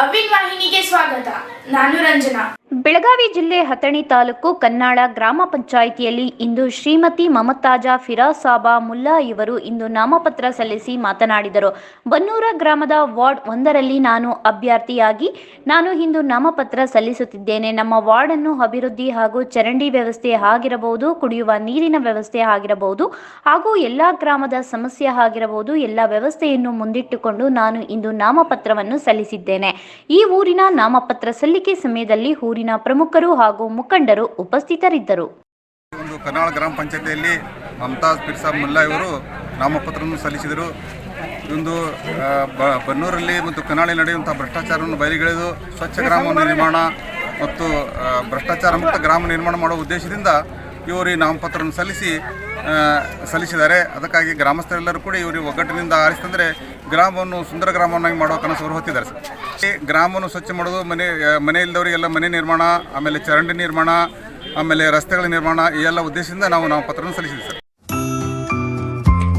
અવિન વાહિની કે સ્વાગત નાનું રંજના. ಜಿಲ್ಲೆ ಹತಣಿ ತಾಲೂಕು ಕನ್ನಾಳ ಗ್ರಾಮ ಪಂಚಾಯಿತಿಯಲ್ಲಿ ಇಂದು ಶ್ರೀಮತಿ ಮಮತಾಜಾ ಫಿರಾಸಾಬಾ ಮುಲ್ಲಾ ಇವರು ಇಂದು ನಾಮಪತ್ರ ಸಲ್ಲಿಸಿ ಮಾತನಾಡಿದರು. ಬನ್ನೂರ ಗ್ರಾಮದ ವಾರ್ಡ್ ಒಂದರಲ್ಲಿ ನಾನು ಅಭ್ಯರ್ಥಿಯಾಗಿ, ನಾನು ಇಂದು ನಾಮಪತ್ರ ಸಲ್ಲಿಸುತ್ತಿದ್ದೇನೆ. ನಮ್ಮ ವಾರ್ಡ್ ಅನ್ನು ಅಭಿವೃದ್ಧಿ ಹಾಗೂ ಚರಂಡಿ ವ್ಯವಸ್ಥೆ ಆಗಿರಬಹುದು, ಕುಡಿಯುವ ನೀರಿನ ವ್ಯವಸ್ಥೆ ಆಗಿರಬಹುದು ಹಾಗೂ ಎಲ್ಲ ಗ್ರಾಮದ ಸಮಸ್ಯೆ ಆಗಿರಬಹುದು, ಎಲ್ಲ ವ್ಯವಸ್ಥೆಯನ್ನು ಮುಂದಿಟ್ಟುಕೊಂಡು ನಾನು ಇಂದು ನಾಮಪತ್ರವನ್ನು ಸಲ್ಲಿಸಿದ್ದೇನೆ. ಈ ಊರಿನ ನಾಮಪತ್ರ ಸಲ್ಲಿಕೆ ಸಮಯದಲ್ಲಿ ಊರಿನ ಪ್ರಮುಖರು ಹಾಗೂ ಮುಖಂಡರು ಉಪಸ್ಥಿತರಿದ್ದರು. ಒಂದು ಕರ್ನಾಳ ಗ್ರಾಮ ಪಂಚಾಯತಿಯಲ್ಲಿ ಮಮತಾಜ್ ಪಿರ್ಸಾಬ್ ಮುಲ್ಲಾ ಇವರು ನಾಮಪತ್ರವನ್ನು ಸಲ್ಲಿಸಿದರು. ಇದೊಂದು ಬನ್ನೂರಲ್ಲಿ ಮತ್ತು ಕನಾಳಿ ನಡೆಯುವಂಥ ಭ್ರಷ್ಟಾಚಾರವನ್ನು ಬಯಲಿಗೆಳೆದು ಸ್ವಚ್ಛ ಗ್ರಾಮವನ್ನು ನಿರ್ಮಾಣ ಮತ್ತು ಭ್ರಷ್ಟಾಚಾರ ಮುಕ್ತ ಗ್ರಾಮ ನಿರ್ಮಾಣ ಮಾಡುವ ಉದ್ದೇಶದಿಂದ ಇವರು ನಾಮಪತ್ರವನ್ನು ಸಲ್ಲಿಸಿ ಸಲ್ಲಿಸಿದ್ದಾರೆ. ಅದಕ್ಕಾಗಿ ಗ್ರಾಮಸ್ಥರೆಲ್ಲರೂ ಕೂಡ ಇವರು ಒಗ್ಗಟ್ಟಿನಿಂದ ಆರಿಸ್ತಂದರೆ ಗ್ರಾಮವನ್ನು ಸುಂದರ ಗ್ರಾಮವನ್ನಾಗಿ ಮಾಡುವ ಕನಸು ಅವರು ಹೊತ್ತಿದ್ದಾರೆ ಸರ್. ಗ್ರಾಮವನ್ನು ಸ್ವಚ್ಛ ಮಾಡೋದು ಮನೆ ಮನೆ ಇಲ್ಲದವರಿಗೆಲ್ಲ ಮನೆ ನಿರ್ಮಾಣ, ಆಮೇಲೆ ಚರಂಡಿ ನಿರ್ಮಾಣ, ಆಮೇಲೆ ರಸ್ತೆಗಳ ನಿರ್ಮಾಣ, ಈ ಎಲ್ಲ ಉದ್ದೇಶದಿಂದ ನಾವು ನಾಮಪತ್ರವನ್ನು ಸಲ್ಲಿಸಿದ್ವಿ ಸರ್.